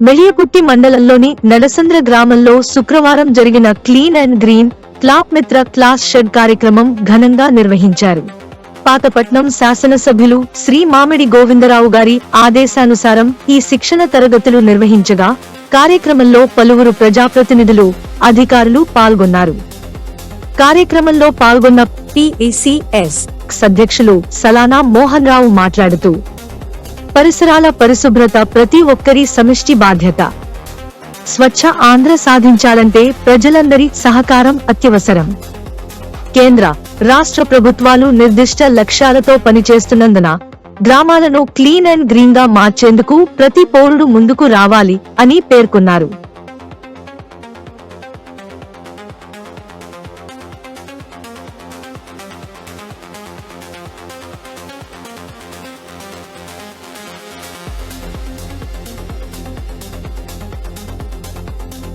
మెళియకుట్టి మండలంలోని నడసంద్ర గ్రామంలో శుక్రవారం జరిగిన క్లీన్ అండ్ గ్రీన్ క్లాప్ మిత్ర క్లాస్ షెడ్ కార్యక్రమం ఘనంగా నిర్వహించారు. పాతపట్నం శాసనసభ్యులు శ్రీ మామిడి గోవిందరావు గారి ఆదేశానుసారం ఈ శిక్షణ తరగతులు నిర్వహించగా కార్యక్రమంలో పలువురు ప్రజాప్రతినిధులు అధికారులు పాల్గొన్నారు. కార్యక్రమంలో పాల్గొన్న పిఎసిఎస్ అధ్యక్షులు సలానా మోహన్ రావు మాట్లాడుతూ పరిసరాల పరిశుభ్రత ప్రతి ఒక్కరి సమిష్టి బాధ్యత. స్వచ్ఛ ఆంధ్ర సాధించాలంటే ప్రజలందరి సహకారం అత్యవసరం. కేంద్ర రాష్ట్ర ప్రభుత్వాలు నిర్దిష్ట లక్ష్యాలతో పనిచేస్తున్నందున గ్రామాలను క్లీన్ అండ్ గ్రీన్గా మార్చేందుకు ప్రతి పౌరుడు ముందుకు రావాలి అని పేర్కొన్నారు.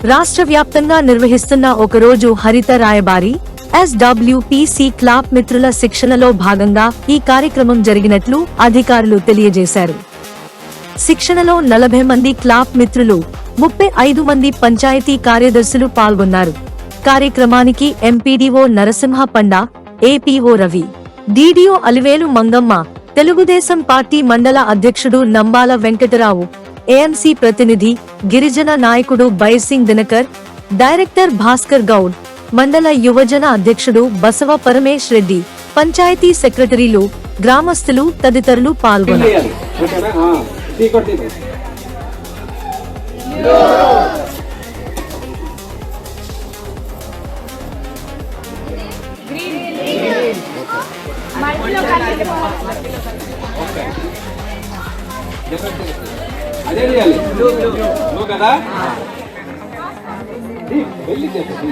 రాష్ట్ర వ్యాప్తంగా నిర్వహిస్తున్న ఒకరోజు హరిత రాయబారి ఎస్డబ్ల్యూపీసీ క్లాప్ మిత్రుల శిక్షణలో భాగంగా ఈ కార్యక్రమం జరిగినట్లు అధికారులు తెలియజేశారు. శిక్షణలో నలభై మంది క్లాప్ మిత్రులు ముప్పై ఐదు మంది పంచాయతీ కార్యదర్శులు పాల్గొన్నారు. కార్యక్రమానికి MPDO Narasimha Panda APO Ravi DDO Alivelu Mangamma Telugu Desam party మండల అధ్యక్షుడు నంబాల వెంకటరావు ఏఎంసీ ప్రతినిధి గిరిజన నాయకుడు బైర్సింగ్ దినకర్ డైరెక్టర్ భాస్కర్ గౌడ్ మండల యువజన అధ్యక్షుడు బసవ పరమేశ్ రెడ్డి పంచాయతీ సెక్రటరీలు గ్రామస్తులు తదితరులు పాల్గొన్నారు. చేయాలి అదే చేయాలి నువ్వు కదా? వెళ్ళి చేద్దాం,